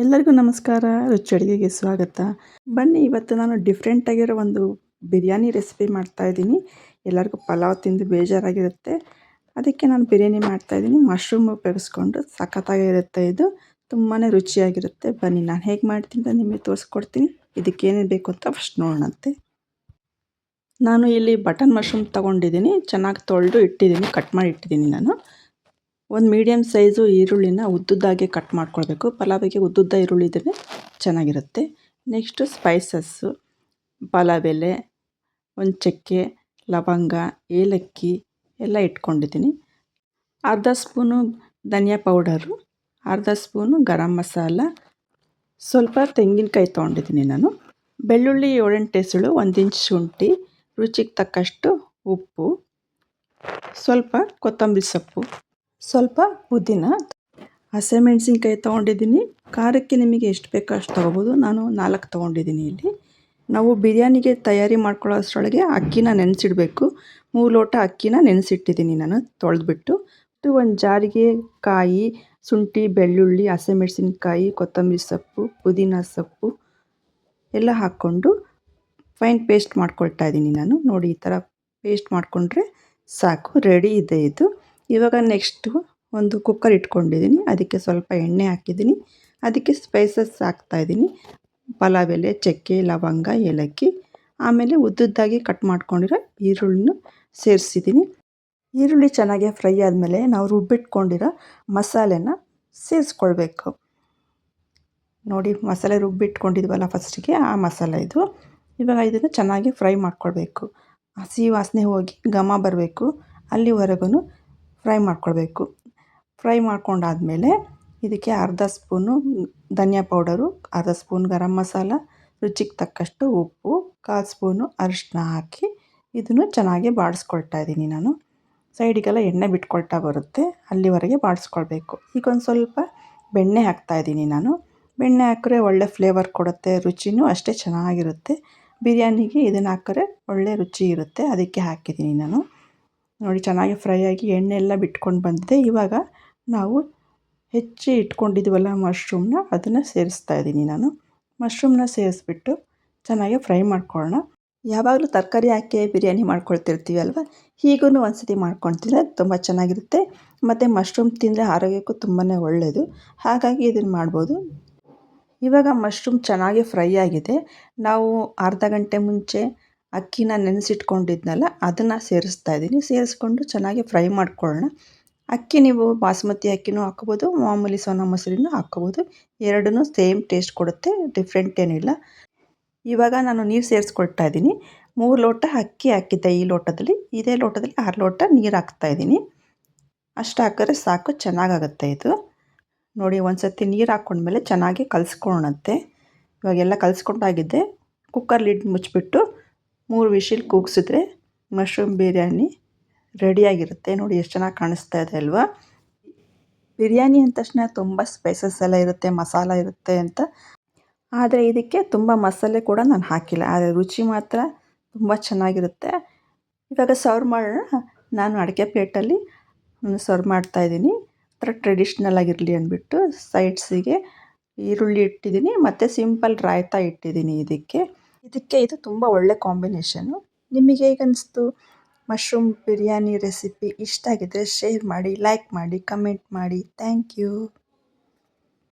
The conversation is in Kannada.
ಎಲ್ಲರಿಗೂ ನಮಸ್ಕಾರ. ರುಚಿ ಅಡುಗೆಗೆ ಸ್ವಾಗತ. ಬನ್ನಿ, ಇವತ್ತು ನಾನು ಡಿಫ್ರೆಂಟ್ ಆಗಿರೋ ಒಂದು ಬಿರಿಯಾನಿ ರೆಸಿಪಿ ಮಾಡ್ತಾ ಇದ್ದೀನಿ. ಎಲ್ಲರಿಗೂ ಪಲಾವ್ ತಿಂದು ಬೇಜಾರಾಗಿರುತ್ತೆ. ಅದಕ್ಕೆ ನಾನು ಬಿರಿಯಾನಿ ಮಾಡ್ತಾ ಇದ್ದೀನಿ. ಮಶ್ರೂಮ್ ಉಪಯೋಗಿಸ್ಕೊಂಡು ಸಖತ್ತಾಗಿರುತ್ತೆ ಇದು. ತುಂಬಾ ರುಚಿಯಾಗಿರುತ್ತೆ. ಬನ್ನಿ, ನಾನು ಹೇಗೆ ಮಾಡ್ತೀನಿ ಅಂತ ನಿಮಗೆ ತೋರಿಸ್ಕೊಡ್ತೀನಿ. ಇದಕ್ಕೇನೇನು ಬೇಕು ಅಂತ ಫಸ್ಟ್ ನೋಡೋಣಂತೆ. ನಾನು ಇಲ್ಲಿ ಬಟನ್ ಮಶ್ರೂಮ್ ತೊಗೊಂಡಿದ್ದೀನಿ. ಚೆನ್ನಾಗಿ ತೊಳೆದು ಇಟ್ಟಿದ್ದೀನಿ ಕಟ್ ಮಾಡಿ ಇಟ್ಟಿದ್ದೀನಿ ನಾನು. ಒಂದು ಮೀಡಿಯಮ್ ಸೈಜು ಈರುಳ್ಳಿನ ಉದ್ದುದ್ದಾಗೆ ಕಟ್ ಮಾಡ್ಕೊಳ್ಬೇಕು. ಪಲಾವಿಗೆ ಉದ್ದುದ್ದ ಈರುಳ್ಳಿ ಇದ್ದರೆ ಚೆನ್ನಾಗಿರುತ್ತೆ. ನೆಕ್ಸ್ಟು ಸ್ಪೈಸಸ್ಸು ಪಲಾವ್ ಎಲೆ ಒಂದು ಚಕ್ಕೆ, ಲವಂಗ, ಏಲಕ್ಕಿ ಎಲ್ಲ ಇಟ್ಕೊಂಡಿದ್ದೀನಿ. ಅರ್ಧ ಸ್ಪೂನು ಧನಿಯಾ ಪೌಡರು ಅರ್ಧ ಸ್ಪೂನು ಗರಂ ಮಸಾಲ, ಸ್ವಲ್ಪ ತೆಂಗಿನಕಾಯಿ ತೊಗೊಂಡಿದ್ದೀನಿ ನಾನು. ಬೆಳ್ಳುಳ್ಳಿ ಏಳೆಂಟು ಎಸಳು ಒಂದು ಇಂಚ್ ಶುಂಠಿ, ರುಚಿಗೆ ತಕ್ಕಷ್ಟು ಉಪ್ಪು, ಸ್ವಲ್ಪ ಕೊತ್ತಂಬರಿ ಸೊಪ್ಪು. ಸ್ವಲ್ಪ ಪುದೀನ ಹಸಿಮೆಣ್ಸಿನ್ಕಾಯಿ ತೊಗೊಂಡಿದ್ದೀನಿ. ಖಾರಕ್ಕೆ ನಿಮಗೆ ಎಷ್ಟು ಬೇಕೋ ಅಷ್ಟು ತೊಗೋಬೋದು. ನಾನು ನಾಲ್ಕು ತೊಗೊಂಡಿದ್ದೀನಿ ಇಲ್ಲಿ. ನಾವು ಬಿರಿಯಾನಿಗೆ ತಯಾರಿ ಮಾಡ್ಕೊಳ್ಳೋ ಅಷ್ಟರೊಳಗೆ ಅಕ್ಕಿನ ನೆನೆಸಿಡಬೇಕು. ಮೂರು ಲೋಟ ಅಕ್ಕಿನ ನೆನೆಸಿಟ್ಟಿದ್ದೀನಿ ನಾನು ತೊಳೆದ್ಬಿಟ್ಟು. ಒಂದು ಜಾರಿಗೆ ಕಾಯಿ, ಶುಂಠಿ, ಬೆಳ್ಳುಳ್ಳಿ ಹಸಿಮೆಣ್ಸಿನ್ಕಾಯಿ ಕೊತ್ತಂಬರಿ ಸೊಪ್ಪು, ಪುದೀನ ಸೊಪ್ಪು ಎಲ್ಲ ಹಾಕ್ಕೊಂಡು ಫೈನ್ ಪೇಸ್ಟ್ ಮಾಡ್ಕೊಳ್ತಾ ಇದ್ದೀನಿ ನಾನು. ನೋಡಿ ಈ ಥರ ಪೇಸ್ಟ್ ಮಾಡಿಕೊಂಡ್ರೆ ಸಾಕು, ರೆಡಿ ಇದೆ ಇದು. ಇವಾಗ ನೆಕ್ಸ್ಟು ಒಂದು ಕುಕ್ಕರ್ ಇಟ್ಕೊಂಡಿದ್ದೀನಿ ಅದಕ್ಕೆ ಸ್ವಲ್ಪ ಎಣ್ಣೆ ಹಾಕಿದ್ದೀನಿ ಅದಕ್ಕೆ ಸ್ಪೈಸಸ್ ಹಾಕ್ತಾಯಿದ್ದೀನಿ ಪಲಾವ್ ಎಲೆ, ಚಕ್ಕೆ, ಲವಂಗ, ಏಲಕ್ಕಿ, ಆಮೇಲೆ ಉದ್ದುದ್ದಾಗಿ ಕಟ್ ಮಾಡ್ಕೊಂಡಿರೋ ಈರುಳ್ಳಿನ ಸೇರಿಸಿದ್ದೀನಿ ಈರುಳ್ಳಿ ಚೆನ್ನಾಗಿ ಫ್ರೈ ಆದಮೇಲೆ ನಾವು ರುಬ್ಬಿಟ್ಕೊಂಡಿರೋ ಮಸಾಲೆನ ಸೇರಿಸ್ಕೊಳ್ಬೇಕು. ನೋಡಿ, ಮಸಾಲೆ ರುಬ್ಬಿಟ್ಕೊಂಡಿದ್ವಲ್ಲ ಫಸ್ಟಿಗೆ ಆ ಮಸಾಲೆ ಇದು. ಇವಾಗ ಇದನ್ನು ಚೆನ್ನಾಗಿ ಫ್ರೈ ಮಾಡ್ಕೊಳ್ಬೇಕು. ಹಸಿ ವಾಸನೆ ಹೋಗಿ ಘಮ ಬರಬೇಕು. ಅಲ್ಲಿವರೆಗೂ ಫ್ರೈ ಮಾಡ್ಕೊಳ್ಬೇಕು. ಫ್ರೈ ಮಾಡ್ಕೊಂಡಾದಮೇಲೆ ಇದಕ್ಕೆ ಅರ್ಧ ಸ್ಪೂನು ಧನಿಯಾ ಪೌಡರು, ಅರ್ಧ ಸ್ಪೂನ್ ಗರಂ ಮಸಾಲ, ರುಚಿಗೆ ತಕ್ಕಷ್ಟು ಉಪ್ಪು, ಕಾಲು ಸ್ಪೂನು ಅರಿಶಿನ ಹಾಕಿ ಇದನ್ನು ಚೆನ್ನಾಗಿ ಬಾಡಿಸ್ಕೊಳ್ತಾ ಇದ್ದೀನಿ ನಾನು. ಸೈಡಿಗೆಲ್ಲ ಎಣ್ಣೆ ಬಿಟ್ಕೊಳ್ತಾ ಬರುತ್ತೆ, ಅಲ್ಲಿವರೆಗೆ ಬಾಡಿಸ್ಕೊಳ್ಬೇಕು. ಈಗ ಒಂದು ಸ್ವಲ್ಪ ಬೆಣ್ಣೆ ಹಾಕ್ತಾಯಿದ್ದೀನಿ ನಾನು. ಬೆಣ್ಣೆ ಹಾಕಿದ್ರೆ ಒಳ್ಳೆ ಫ್ಲೇವರ್ ಕೊಡುತ್ತೆ, ರುಚಿನೂ ಅಷ್ಟೇ ಚೆನ್ನಾಗಿರುತ್ತೆ. ಬಿರಿಯಾನಿಗೆ ಇದನ್ನು ಹಾಕಿದ್ರೆ ಒಳ್ಳೆ ರುಚಿ ಇರುತ್ತೆ, ಅದಕ್ಕೆ ಹಾಕಿದ್ದೀನಿ ನಾನು. ನೋಡಿ, ಚೆನ್ನಾಗಿ ಫ್ರೈ ಆಗಿ ಎಣ್ಣೆ ಎಲ್ಲ ಬಿಟ್ಕೊಂಡು ಬಂದಿದೆ. ಇವಾಗ ನಾವು ಹೆಚ್ಚಿ ಇಟ್ಕೊಂಡಿದ್ವಲ್ಲ ಮಶ್ರೂಮ್ನ, ಅದನ್ನು ಸೇರಿಸ್ತಾ ಇದ್ದೀನಿ ನಾನು. ಮಶ್ರೂಮ್ನ ಸೇರಿಸ್ಬಿಟ್ಟು ಚೆನ್ನಾಗಿ ಫ್ರೈ ಮಾಡ್ಕೊಳ್ಳೋಣ. ಯಾವಾಗಲೂ ತರಕಾರಿ ಹಾಕಿ ಬಿರಿಯಾನಿ ಮಾಡ್ಕೊಳ್ತಿರ್ತೀವಿ ಅಲ್ವಾ ಹೀಗೂ ಒಂದು ಸತಿ ಮಾಡ್ಕೊಳ್ತಿದ್ರೆ ತುಂಬ ಚೆನ್ನಾಗಿರುತ್ತೆ. ಮತ್ತು ಮಶ್ರೂಮ್ ತಿಂದರೆ ಆರೋಗ್ಯಕ್ಕೂ ತುಂಬಾ ಒಳ್ಳೆಯದು ಹಾಗಾಗಿ ಇದನ್ನು ಮಾಡ್ಬೋದು. ಇವಾಗ ಮಶ್ರೂಮ್ ಚೆನ್ನಾಗಿ ಫ್ರೈ ಆಗಿದೆ. ನಾವು ಅರ್ಧ ಗಂಟೆ ಮುಂಚೆ ಅಕ್ಕಿನ ನೆನೆಸಿಟ್ಕೊಂಡಿದ್ನಲ್ಲ, ಅದನ್ನು ಸೇರಿಸ್ತಾ ಇದ್ದೀನಿ. ಸೇರಿಸ್ಕೊಂಡು ಚೆನ್ನಾಗಿ ಫ್ರೈ ಮಾಡ್ಕೊಳ್ಳೋಣ. ಅಕ್ಕಿ ನೀವು ಬಾಸ್ಮತಿ ಅಕ್ಕಿನೂ ಹಾಕ್ಬೋದು, ಮಾಮೂಲಿ ಸೋನಾ ಮೊಸರಿನೂ ಹಾಕ್ಕೋಬೋದು ಎರಡೂ ಸೇಮ್ ಟೇಸ್ಟ್ ಕೊಡುತ್ತೆ, ಡಿಫ್ರೆಂಟ್ ಏನಿಲ್ಲ. ಇವಾಗ ನಾನು ನೀರು ಸೇರಿಸ್ಕೊಳ್ತಾ ಇದ್ದೀನಿ. ಮೂರು ಲೋಟ ಅಕ್ಕಿ ಹಾಕಿದ್ದೆ ಈ ಲೋಟದಲ್ಲಿ. ಇದೇ ಲೋಟದಲ್ಲಿ ಆರು ಲೋಟ ನೀರು ಹಾಕ್ತಾಯಿದ್ದೀನಿ ಅಷ್ಟು ಹಾಕಿದ್ರೆ ಸಾಕು, ಚೆನ್ನಾಗಾಗುತ್ತೆ ಇದು. ನೋಡಿ ಒಂದು ಸರ್ತಿ ನೀರು ಹಾಕ್ಕೊಂಡ್ಮೇಲೆ ಚೆನ್ನಾಗಿ ಕಲಿಸ್ಕೊಳ್ಳೋಣಂತೆ. ಇವಾಗೆಲ್ಲ ಕಲಿಸ್ಕೊಂಡಾಗಿದ್ದೆ. ಕುಕ್ಕರ್ ಲಿಡ್ ಮುಚ್ಚಿಬಿಟ್ಟು ಮೂರು ವಿಶಿಲ್ ಕೂಗಿಸಿದ್ರೆ ಮಶ್ರೂಮ್ ಬಿರಿಯಾನಿ ರೆಡಿಯಾಗಿರುತ್ತೆ. ನೋಡಿ ಎಷ್ಟು ಚೆನ್ನಾಗಿ ಕಾಣಿಸ್ತಾ ಇದೆ ಅಲ್ವಾ? ಬಿರಿಯಾನಿ ಅಂದ ತಕ್ಷಣ ತುಂಬ ಸ್ಪೈಸಸ್ ಎಲ್ಲ ಇರುತ್ತೆ, ಮಸಾಲ ಇರುತ್ತೆ ಅಂತ. ಆದರೆ ಇದಕ್ಕೆ ತುಂಬ ಮಸಾಲೆ ಕೂಡ ನಾನು ಹಾಕಿಲ್ಲ. ಆದರೆ ರುಚಿ ಮಾತ್ರ ತುಂಬ ಚೆನ್ನಾಗಿರುತ್ತೆ. ಇವಾಗ ಸರ್ವ್ ಮಾಡೋಣ. ನಾನು ಅಡಿಕೆ ಪ್ಲೇಟಲ್ಲಿ ಸರ್ವ್ ಮಾಡ್ತಾಯಿದ್ದೀನಿ ಥರ ಟ್ರೆಡಿಷ್ನಲ್ ಆಗಿರಲಿ ಅಂದ್ಬಿಟ್ಟು ಸೈಡ್ಸಿಗೆ ಈರುಳ್ಳಿ ಇಟ್ಟಿದ್ದೀನಿ, ಮತ್ತು ಸಿಂಪಲ್ ರಾಯ್ತಾ ಇಟ್ಟಿದ್ದೀನಿ ಇದಕ್ಕೆ. ಇದಕ್ಕೆ ಇದು ತುಂಬ ಒಳ್ಳೆ ಕಾಂಬಿನೇಷನ್ನು ನಿಮಗೆ ಈಗ ಅನಿಸ್ತು? ಮಶ್ರೂಮ್ ಬಿರಿಯಾನಿ ರೆಸಿಪಿ ಇಷ್ಟ ಆಗಿದ್ದರೆ ಶೇರ್ ಮಾಡಿ ಲೈಕ್ ಮಾಡಿ ಕಮೆಂಟ್ ಮಾಡಿ. Thank you